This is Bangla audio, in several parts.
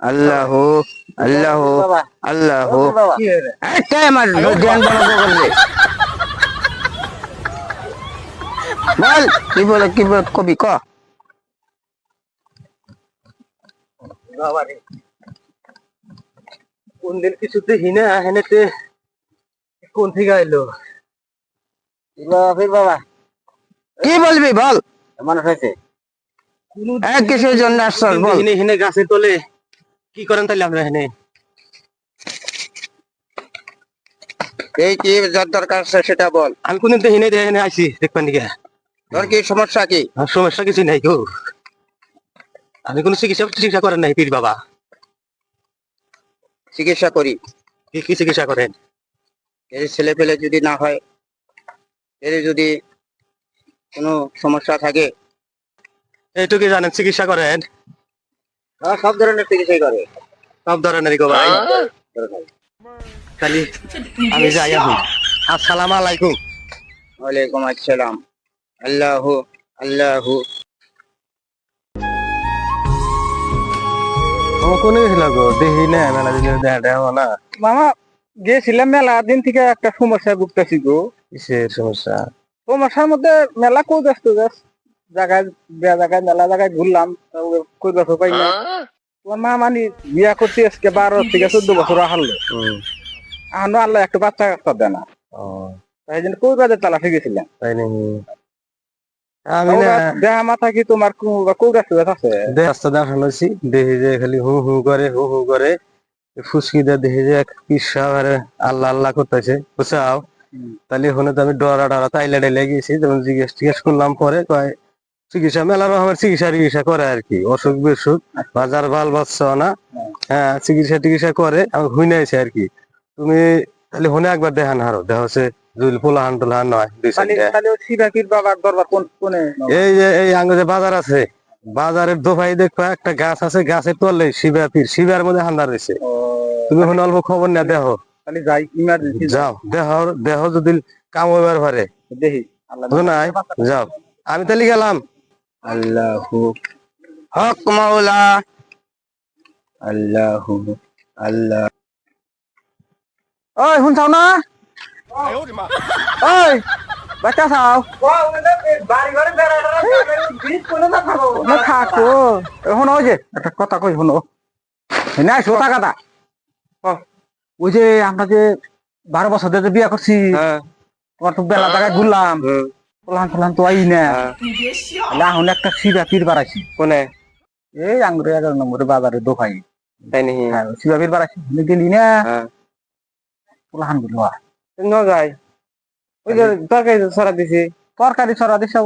আল্লাহু আল্লাহু আল্লাহু। একটাই আমার জ্ঞান বন্ধ করলে বল কি বলে কি বলে কবি ক? বাবা রে কোন দিন কিছুতে হিনে হেনেতে কোন থেকে আইলো? বাবা। কি বলবি বল। মানুষ হয়েছে। এক কিসের জন্য আসছস বল। হিনে হিনে গাছের তলে কি করেন তাহলে আমরা হেনে এই কি যার দরকার আছে সেটা বল। আমি কোনদিন হিনে দিয়ে হেনে আইছি দেখবেন দিকে তোর কি সমস্যা কি? সমস্যা কিছু নাই গো। আমি কোনো চিকিৎসা চিকিৎসা করেন নাই পীর বাবা। চিকিৎসা করি। কি কি চিকিৎসা করেন? এর ছেলে পেলে যদি না হয় এর যদি কোনো সমস্যা থাকে। এইটুকু জানেন চিকিৎসা করেন। সব ধরনের চিকিৎসাই করে। সব ধরনের গো ভাই খালি আমি যাই এখন। আসসালামু আলাইকুম। ওয়ালাইকুম আসসালাম। আল্লাহ আল্লাহ। কোনে গেছিল গো? দেখি না মেলা দিলে দেখা দেখা না। মামা গেছিলাম মেলা দিন থেকে একটা সমস্যা ভুগতেছি গো। কিসের সমস্যা? সমস্যার মধ্যে মেলা কই ব্যস্ত যাস জায়গায় বিয়া জায়গায় মেলা জায়গায় ঘুরলাম পাই না তোমার মা মানি বিয়া করতে আজকে বারো থেকে চোদ্দ বছর হারলো আহানো আল্লাহ একটা বাচ্চা কাচ্চা দেয় না। তাই জন্য কই বাজার গেছিলাম। তাই নাকি? আমি না দেহা মাথা কি তোমার কই ব্যস্ত আছে? দে রাস্তা দেখা লইছি যে খালি হু হু করে হু হু করে ফুসকি দে দেখি যে পিসা আরে আল্লাহ আল্লাহ করতেছে বুঝাও তাহলে তো আমি ডরা ডরা তাইলে ডাইলে গেছি তখন জিজ্ঞেস টিজ্ঞেস করলাম পরে কয় চিকিৎসা মেলা রকমের চিকিৎসা টিকিৎসা করে আর কি অসুখ বিসুখ বাজার ভালো বাচ্চা না? হ্যাঁ চিকিৎসা টিকিৎসা করে আমি হুইনে আর কি। তুমি তাহলে হনে একবার দেখান হারো দেখা হচ্ছে জুল নয় এই যে এই আঙ্গ যে বাজার আছে বাজারের দোভাই দেখবা একটা গাছ আছে গাছের তলে শিবা পীর শিবার মধ্যে হান্দার রয়েছে তুমি এখন অল্প খবর না দেহ খালি যাই ইমার্জেন্সি যাও দেহ দেহ যদি কাম হইবার পারে দেখি। যাও। আমি তাহলে গেলাম। আল্লাহ হক মাওলা। আল্লাহ আল্লাহ। ওই শুনছাও না? ওই বাচ্চা চাও না থাকো। শোনো ওই যে একটা কথা কই শোনো। না শোতা কথা। ওই যে আমরা যে বারো বছর ধরে বিয়া করছি তোমার তো বেলা জায়গায় ঘুরলাম। পোলান পোলান তো আই না এখন একটা শিবা পীর বাড়াইছি। কোনে? এই আঙ্গুরে এগারো নম্বরে বাজারে দোকাই। তাই নাকি? শিবা পীর বাড়াইছি গেলি না। হ্যাঁ। পোলাহানগুলো ন যাই। ওই যে তরকারি ছড়া দিছি। তরকারি ছড়া দিছে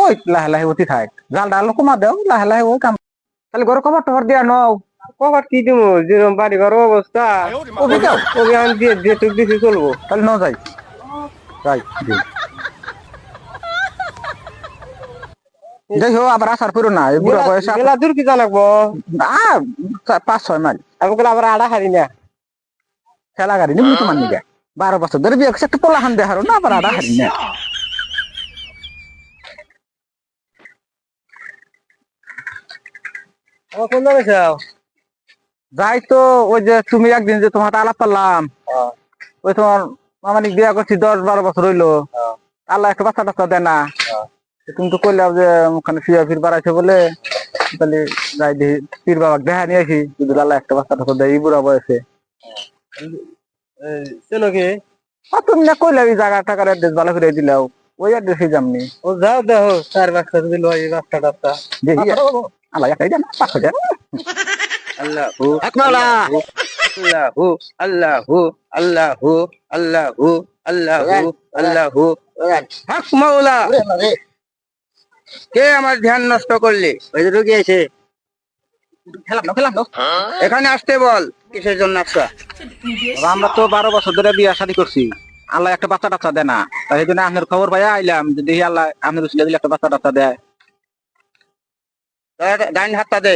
ওই লাহে লাহে অতি থাক। জাল ডাল কমা দেও লাহে লাহে ওই কাম। তাহলে ঘরে কবার টবার দিয়া নও। কবার কি দিমু? যেরকম বাড়ি ঘর অবস্থা। ওকে আমি দিয়ে যেটুক দিছি চলবো। তাহলে ন যাই। যাই যাই হোক আবার আসার করো না বুড়া বয়সে গেলা দূর কি আ, পাঁচ ছয় মাইল। আমি গেলে আবার আড়া হারি না। ঠেলা গাড়ি নিবি তোমার নিগে বারো বছর ধরে বিয়ে করছে একটা পোলাহান দেখারো না আবার আড়া হারি না। আমার কোন জায়গায় যাও? যাই তো ওই যে তুমি একদিন যে তোমার আলাপ পারলাম ওই তোমার মামানিক বিয়া করছি দশ বারো বছর হইল। আল্লাহ একটা বাচ্চা টাচ্চা দেয় না। তুমি তো কইলাম যে ওখানে ফিয়া ফির বাড়াইছে বলে তাহলে যাই দেখি পীর বাবা দেখা নিয়ে আসি যদি আল্লাহ একটা বাচ্চা টাচ্চা দেয় এই বুড়া বয়সে। চেনো কি তুমি না কইলাম এই জায়গা টাকার অ্যাড্রেস ভালো করে দিলাও ওই অ্যাড্রেসে যামনি ও যাও দেখো চার বাচ্চা যদি লয় বাচ্চা টাচ্চা। দেখি আল্লাহ একটাই আল্লাহ একমালা আল্লাহ আল্লাহ আল্লাহ আল্লাহ আল্লাহ হক মাওলা কে আমার ধ্যান নষ্ট করলে? ওই খেলাম না এখানে আসতে বল কিসের জন্য আসা আমরা তো বারো বছর ধরে বিয়ে শাদী করছি। আল্লাহ একটা বাচ্চা টাচ্চা দেয় না। তাই জন্য আপনার খবর পাইয়া আইলাম যে দেখি আল্লাহ আপনার উচিত দিলে একটা বাচ্চা টাচ্চা দেয়। ডাইন হাতটা দে।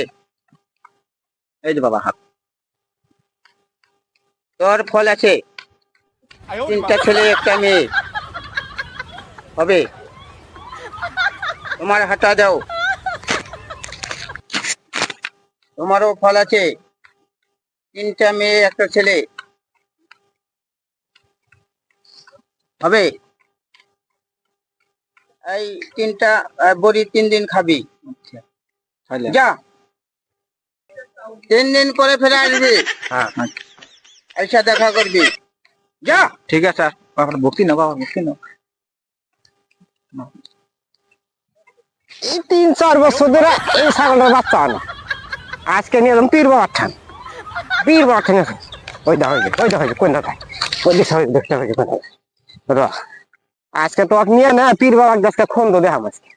এই যে বাবা হাত। তোর ফল আছে। তিনটা ছেলে একটা মেয়ে। হবে? তোমার হাতটা দাও। তোমারও ফল আছে। তিনটা মেয়ে একটা ছেলে। হবে? এই তিনটা বড়ি তিন দিন খাবি। যা। তিন দিন করে ফেরে আসবি। হ্যাঁ এসে দেখা করবি। যা। ঠিক আছে ভক্তি না বাবা ভক্তি না এই তিন চার বছর ধরে এই ছাগলটার বাচ্চা আনা আজকে নিয়ে এলাম পীর বাবার ঠান। পীর বাবার ঠান ওই দা হয়েছে ওই দা হয়েছে কোন দাদা ওই দিকে হয়েছে দেখতে হয়েছে কোন র আজকে তো নিয়ে না পীর বাবার গাছটা খন্দ দেখাম আজকে।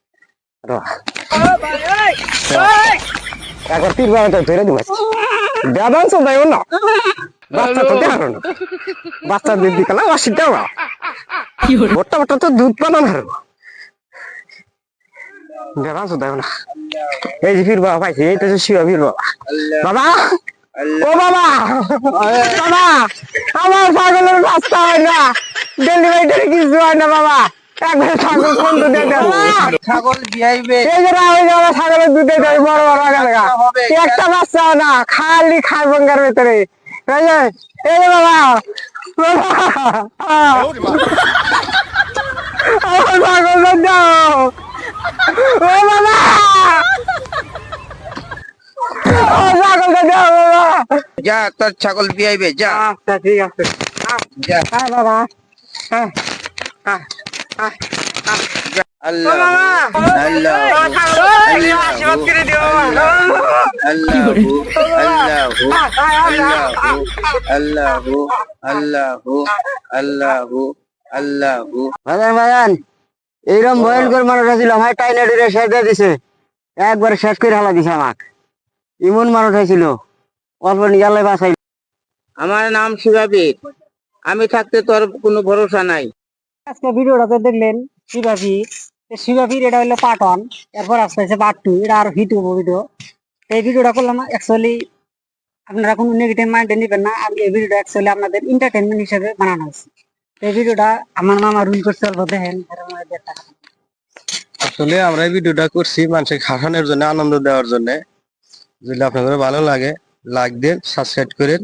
র পীর বাবাটা ধরে দিব আজকে। বেদান চোদাইও না। বাচ্চা তো দেখানো না। বাচ্চা দুধ দিকালা অসি দেওয়া। মোটা মোটা তো দুধ বানানো না এই যে পীর বাবা পাইছে এইটা যে শিবা বাবা বাবা! ও বাবা! বাবা! আমার ছাগলের রাস্তা হয় না। ডেলিভারি কিছু হয় না বাবা। একবার ছাগল কোন তো দেবো। ছাগল বিয়াইবে। এই যে ওই যে ছাগলের দুধে দেয় বড় বড় একটা বাচ্চা না খালি খাই বঙ্গার ভেতরে। এই যে এই যে বাবা। বাবা। আমার ছাগল দাও। ও বাবা ও ছাগল দাও বাবা যা তোর ছাগল বিয়াইবে যা আচ্ছা ঠিক আছে যা হ্যাঁ বাবা হ্যাঁ হ্যাঁ আল্লাহ আল্লাহ আল্লাহু আল্লাহু আল্লাহু আল্লাহু এইরকম ভয়ঙ্কর মানুষ ছিল আমার টাইনে ডিরে শেষ দিয়ে দিছে। একবার শেষ করে হালা দিছে আমাক। ইমন মানুষ হয়েছিল অল্প নিয়ালে বাঁচাই আমার নাম শিবাবীর। আমি থাকতে তোর কোনো ভরসা নাই। আজকে ভিডিওটাতে দেখলেন শিবাফি শিবাফির এটা হলো পার্ট ওয়ান এরপর আসতে আছে পার্ট টু এটা আর হিট হব ভিডিও এই ভিডিওটা করলাম অ্যাকচুয়ালি আপনারা কোনো নেগেটিভ মাইন্ডে নেবেন না। আমি এই ভিডিওটা অ্যাকচুয়ালি আপনাদের এন্টারটেনমেন্ট হিসেবে বানানো হয়েছে। এই ভিডিওটা আমার মামা রুল করছে অল্প, দেখেন। আসলে আমরা এই ভিডিওটা করছি মানুষের খাসানোর জন্য, আনন্দ দেওয়ার জন্য। যদি আপনাদের ভালো লাগে লাইক দেন সাবস্ক্রাইব করেন।